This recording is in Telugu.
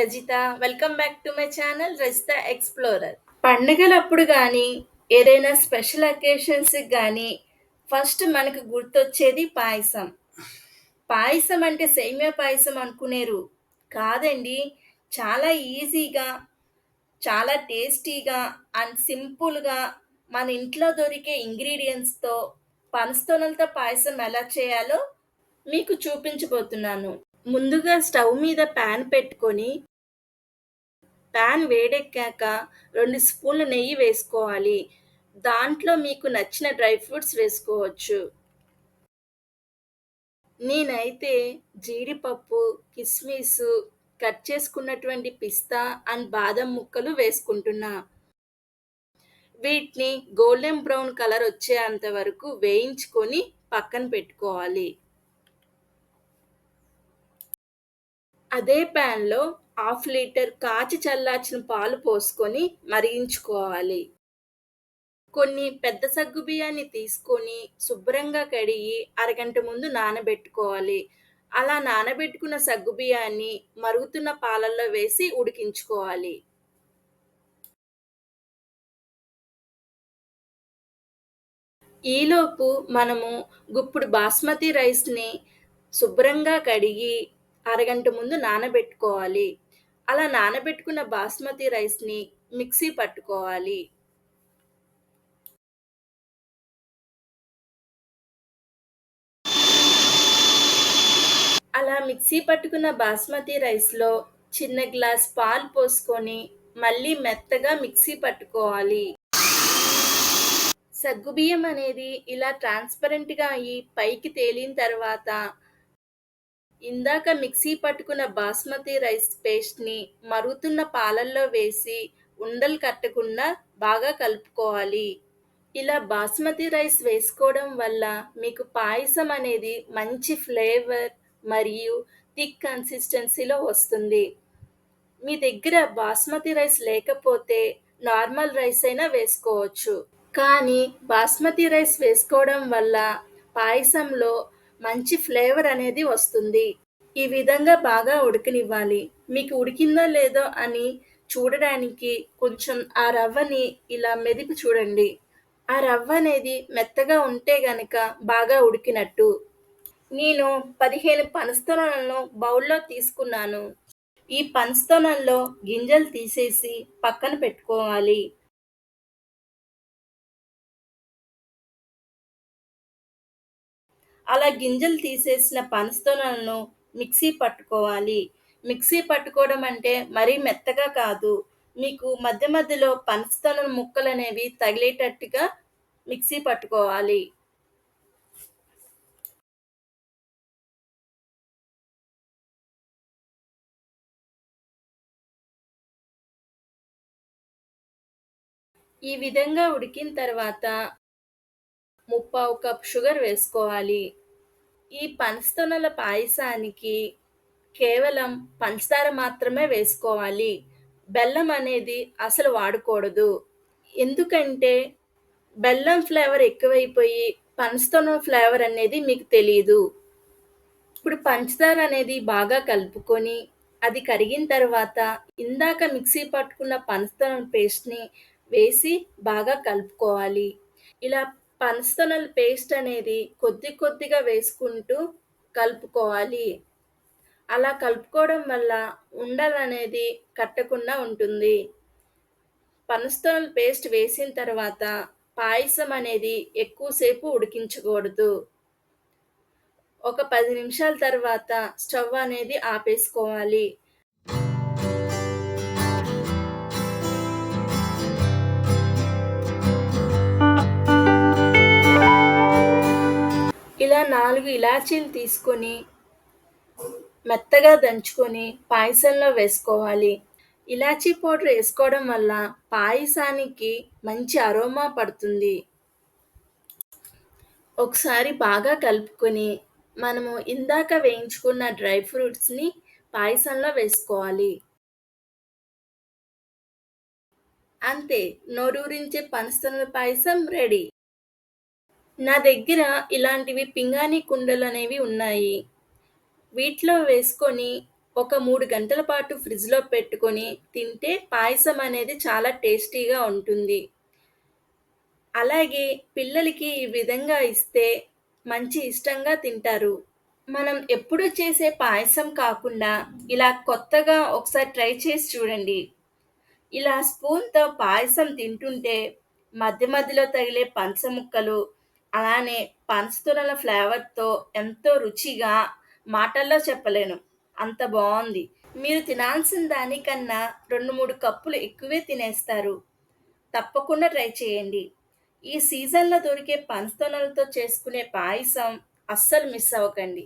Rajitha. Welcome back to my channel 'Rajitha explorer'. పండుగలప్పుడు కానీ ఏదైనా స్పెషల్ అకేషన్స్‌కి కానీ ఫస్ట్ మనకు గుర్తొచ్చేది పాయసం. పాయసం అంటే సేమియా పాయసం అనుకునేరు. కాదండి. చాలా ఈజీగా, చాలా టేస్టీగా అండ్ సింపుల్‌గా మన ఇంట్లో దొరికే ఇంగ్రీడియంట్స్తో పనస్తోనలతో పాయసం ఎలా చేయాలో మీకు చూపించబోతున్నాను. ముందుగా స్టవ్ మీద ప్యాన్ పెట్టుకొని పాన్ వేడెక్కాక రెండు స్పూన్లు నెయ్యి వేసుకోవాలి. దాంట్లో మీకు నచ్చిన డ్రై ఫ్రూట్స్ వేసుకోవచ్చు. నేనైతే జీడిపప్పు, కిస్మిస్ కట్ చేసుకున్నటువంటి పిస్తా అండ్ బాదం ముక్కలు వేసుకుంటున్నా. వీటిని గోల్డెన్ బ్రౌన్ కలర్ వచ్చేంత వరకు వేయించుకొని పక్కన పెట్టుకోవాలి. అదే ప్యాన్లో హాఫ్ లీటర్ కాచి చల్లార్చిన పాలు పోసుకొని మరిగించుకోవాలి. కొన్ని పెద్ద సగ్గు బియ్యాన్ని తీసుకొని శుభ్రంగా కడిగి అరగంట ముందు నానబెట్టుకోవాలి. అలా నానబెట్టుకున్న సగ్గు బియ్యాన్ని మరుగుతున్న పాలల్లో వేసి ఉడికించుకోవాలి. ఈలోపు మనము గుప్పుడు బాస్మతి రైస్‌ని శుభ్రంగా కడిగి అరగంట ముందు నానబెట్టుకోవాలి. అలా నానబెట్టుకున్న బాస్మతి రైస్‌ని మిక్సీ పట్టుకోవాలి. అలా మిక్సీ పట్టుకున్న బాస్మతి రైస్‌లో చిన్న గ్లాస్ పాలు పోసుకొని మళ్ళీ మెత్తగా మిక్సీ పట్టుకోవాలి. సగ్గుబియ్యం అనేది ఇలా ట్రాన్స్‌పరెంట్‌గా అయ్యి పైకి తేలిన తర్వాత ఇందాక మిక్సీ పట్టుకున్న బాస్మతి రైస్ పేస్ట్‌ని మరుగుతున్న పాలల్లో వేసి ఉండలు కట్టకుండా బాగా కలుపుకోవాలి. ఇలా బాస్మతి రైస్ వేసుకోవడం వల్ల మీకు పాయసం అనేది మంచి ఫ్లేవర్ మరియు థిక్ కన్సిస్టెన్సీలో వస్తుంది. మీ దగ్గర బాస్మతి రైస్ లేకపోతే నార్మల్ రైస్ అయినా వేసుకోవచ్చు. కానీ బాస్మతి రైస్ వేసుకోవడం వల్ల పాయసంలో మంచి ఫ్లేవర్ అనేది వస్తుంది. ఈ విధంగా బాగా ఉడకనివ్వాలి. మీకు ఉడికిందో లేదో అని చూడడానికి కొంచెం ఆ రవ్వని ఇలా మెదిపి చూడండి. ఆ రవ్వ అనేది మెత్తగా ఉంటే గనక బాగా ఉడికినట్టు. నేను 15 పనస్తోనలను బౌల్‌లో తీసుకున్నాను. ఈ పనస్తోనల్లో గింజలు తీసేసి పక్కన పెట్టుకోవాలి. అలా గింజలు తీసేసిన పనస్తోనలను మిక్సీ పట్టుకోవాలి. మిక్సీ పట్టుకోవడం అంటే మరీ మెత్తగా కాదు. మీకు మధ్య మధ్యలో పనసతన ముక్కలు అనేవి తగిలేటట్టుగా మిక్సీ పట్టుకోవాలి. ఈ విధంగా ఉడికిన తర్వాత ముప్పావు కప్ షుగర్ వేసుకోవాలి. ఈ పనస్తోనల పాయసానికి కేవలం పంచదార మాత్రమే వేసుకోవాలి. బెల్లం అనేది అసలు వాడకూడదు. ఎందుకంటే బెల్లం ఫ్లేవర్ ఎక్కువైపోయి పనస్తోనల ఫ్లేవర్ అనేది మీకు తెలియదు ఇప్పుడు పంచదార అనేది బాగా కలుపుకొని అది కరిగిన తర్వాత ఇందాక మిక్సీ పట్టుకున్న పనస్తోనల పేస్ట్‌ని వేసి బాగా కలుపుకోవాలి. ఇలా పనస్తోనల పేస్ట్ అనేది కొద్ది కొద్దిగా వేసుకుంటూ కలుపుకోవాలి. అలా కలుపుకోవడం వల్ల ఉండలనేది కట్టకుండా ఉంటుంది. పనస్తోనల పేస్ట్ వేసిన తర్వాత పాయసం అనేది ఎక్కువసేపు ఉడికించకూడదు. ఒక పది నిమిషాల తర్వాత స్టవ్ అనేది ఆపేసుకోవాలి. నాలుగు ఇలాచీలు తీసుకొని మెత్తగా దంచుకొని పాయసంలో వేసుకోవాలి. ఇలాచీ పౌడర్ వేసుకోవడం వల్ల పాయసానికి మంచి అరోమా పడుతుంది. ఒకసారి బాగా కలుపుకొని మనము ఇందాక వేయించుకున్న డ్రై ఫ్రూట్స్‌ని పాయసంలో వేసుకోవాలి. అంతే నోరూరించే పనస్తోనల పాయసం రెడీ. నా దగ్గర ఇలాంటివి పింగాణీ కుండలనేవి ఉన్నాయి. వీటిలో వేసుకొని ఒక మూడు గంటల పాటు ఫ్రిడ్జ్‌లో పెట్టుకొని తింటే పాయసం అనేది చాలా టేస్టీగా ఉంటుంది. అలాగే పిల్లలకి ఈ విధంగా ఇస్తే మంచి ఇష్టంగా తింటారు. మనం ఎప్పుడు చేసే పాయసం కాకుండా ఇలా కొత్తగా ఒకసారి ట్రై చేసి చూడండి. ఇలా స్పూన్‌తో పాయసం తింటుంటే మధ్య మధ్యలో తగిలే పంచ ముక్కలు, అలానే పంచదారల ఫ్లేవర్‌తో ఎంతో రుచిగా మాటల్లో చెప్పలేను. అంత బాగుంది మీరు తినాల్సిన దానికన్నా 2, 3 కప్పులు ఎక్కువే తినేస్తారు. తప్పకుండా ట్రై చేయండి. ఈ సీజన్‌లో దొరికే పంచదారలతో చేసుకునే పాయసం అస్సలు మిస్ అవ్వకండి.